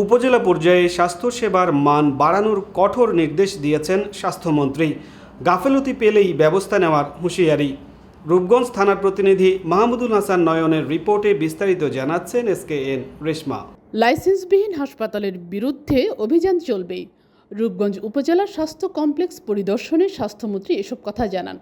উপজেলা পর্যায়ে স্বাস্থ্যসেবার মান বাড়ানোর কঠোর নির্দেশ দিয়েছেন স্বাস্থ্যমন্ত্রী। গাফেলতি পেলেই ব্যবস্থা নেওয়ার হুঁশিয়ারি। রূপগঞ্জ থানার প্রতিনিধি মাহমুদুল হাসান নয়নের রিপোর্টে বিস্তারিত জানাচ্ছেন এস কে এন রেশমা। লাইসেন্সবিহীন হাসপাতালের বিরুদ্ধে অভিযান চলবে রূপগঞ্জ উপজেলার স্বাস্থ্য কমপ্লেক্স পরিদর্শনে স্বাস্থ্যমন্ত্রী এসব কথা জানান।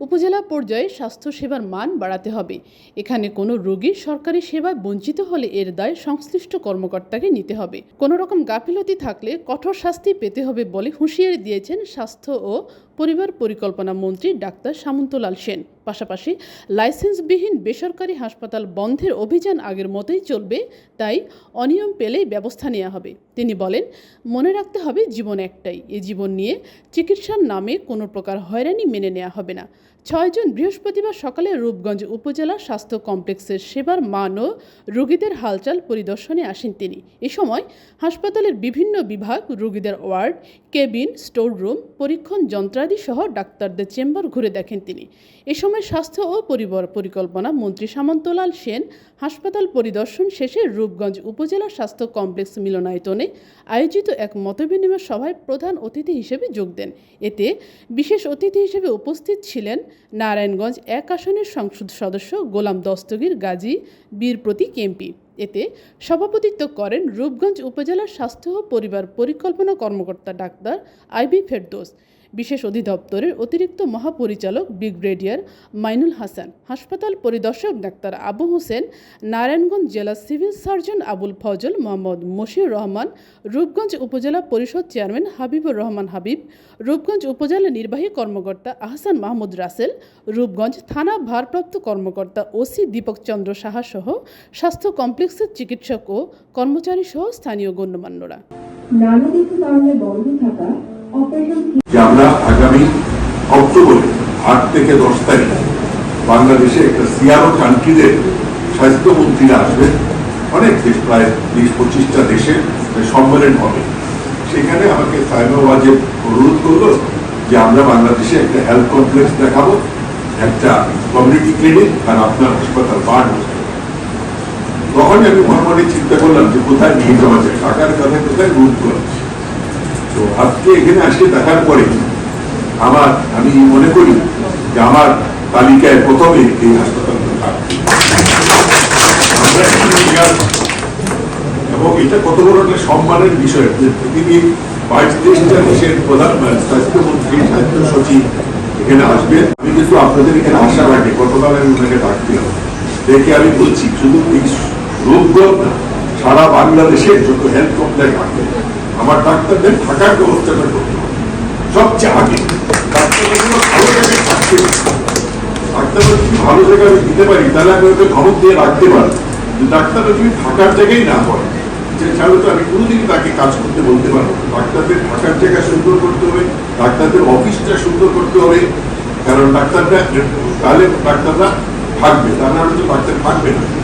উপজেলা পর্যায়ে স্বাস্থ্যসেবার মান বাড়াতে হবে। এখানে কোনো রোগী সরকারি সেবায় বঞ্চিত হলে এর দায় সংশ্লিষ্ট কর্মকর্তাকে নিতে হবে। কোনো রকম গাফিলতি থাকলে কঠোর শাস্তি পেতে হবে বলে হুঁশিয়ারি দিয়েছেন স্বাস্থ্য ও পরিবার পরিকল্পনা মন্ত্রী ডাক্তার সামন্তলাল সেন। পাশাপাশি লাইসেন্সবিহীন বেসরকারি হাসপাতাল বন্ধের অভিযান আগের মতোই চলবে, তাই অনিয়ম পেলেই ব্যবস্থা নেওয়া হবে। তিনি বলেন, মনে রাখতে হবে জীবন একটাই। এ জীবন নিয়ে চিকিৎসার নামে কোনো প্রকার হয়রানি মেনে নেওয়া হবে না। ছয়জন বৃহস্পতিবার সকালে রূপগঞ্জ উপজেলা স্বাস্থ্য কমপ্লেক্সের সেবার মান ও রোগীদের হালচাল পরিদর্শনে আসেন তিনি। এ সময় হাসপাতালের বিভিন্ন বিভাগ, রোগীদের ওয়ার্ড, কেবিন স্টোর রুম পরীক্ষণ যন্ত্রাদি সহ ডাক্তারদের চেম্বার ঘুরে দেখেন তিনি। এ সময় স্বাস্থ্য ও পরিবার পরিকল্পনা মন্ত্রী সামন্তলাল সেন হাসপাতাল পরিদর্শন শেষে রূপগঞ্জ উপজেলা স্বাস্থ্য কমপ্লেক্স মিলনায়তনে আয়োজিত এক মতবিনিময় সভায় প্রধান অতিথি হিসেবে যোগ দেন। এতে বিশেষ অতিথি হিসেবে উপস্থিত ছিলেন নারায়ণগঞ্জ এক আসনের সংসদ সদস্য গোলাম দস্তগীর গাজী বীর প্রতীক এমপি। এতে সভাপতিত্ব করেন রূপগঞ্জ উপজেলার স্বাস্থ্য ও পরিবার পরিকল্পনা কর্মকর্তা ডাক্তার আইবি ফেরদোস, বিশেষ অধিদপ্তরের অতিরিক্ত মহাপরিচালক ব্রিগেডিয়ার মাইনুল হাসান, হাসপাতাল পরিদর্শক ডাক্তার আবু হোসেন, নারায়ণগঞ্জ জেলা সিভিল সার্জন আবুল ফজল মোহাম্মদ মশিউর রহমান, রূপগঞ্জ উপজেলা পরিষদ চেয়ারম্যান হাবিবুর রহমান হাবিব, রূপগঞ্জ উপজেলা নির্বাহী কর্মকর্তা আহসান মাহমুদ রাসেল, রূপগঞ্জ থানা ভারপ্রাপ্ত কর্মকর্তা ওসি দীপক চন্দ্র সাহা সহ স্বাস্থ্য কমপ্লেক্সের চিকিৎসক ও কর্মচারী সহ স্থানীয় গণ্যমান্যরা। আমরা আগামী আট থেকে দশ তারিখ বাংলাদেশে একটা সিয়ারো কান্ট্রিদের স্বাস্থ্যমন্ত্রীরা অনেক দেশ, প্রায় বিশ পঁচিশটা দেশের সম্মেলন হবে। সেখানে আমাকে সাইমা অনুরোধ করল যে আমরা বাংলাদেশে একটা হেলথ কমপ্লেক্স দেখাবো, একটা কমিউনিটি ক্লিনিক আর আপনার হাসপাতাল বাড়বে আমি মনে চিন্তা করলাম যে কোথায় নিয়ে যাওয়া যায় টাকার কথা কোথায় গুরুত্ব তো আজকে এখানে আসে দেখার পরে আমার, আমি মনে করি যে আমার তালিকায় প্রথমে এই হাসপাতালটা এবং এটা কত বড় একটা সম্মানের বিষয় যে পৃথিবীর বাইশ দেশের প্রধান মানে স্বাস্থ্যমন্ত্রী, স্বাস্থ্য সচিব এখানে আসবে। আমি কিন্তু আপনাদের এখানে আসার আগে গতকাল আমি ওনাকে ডাকছিলাম। দেখে আমি বলছি, শুধু না সারা বাংলাদেশের যত হেলথ কমপ্লেক্স আছে, আমার ডাক্তারদের থাকার ব্যবস্থাটা করতে হবে। সবচেয়ে আগে ডাক্তাররা তো আমি কোনোদিনই তাকে কাজ করতে বলতে পারব ডাক্তারদের থাকার জায়গা সুন্দর করতে হবে, ডাক্তারদের অফিসটা সুন্দর করতে হবে। কারণ ডাক্তাররা, তাহলে ডাক্তাররা থাকবে তা না হলে তো থাকবে না।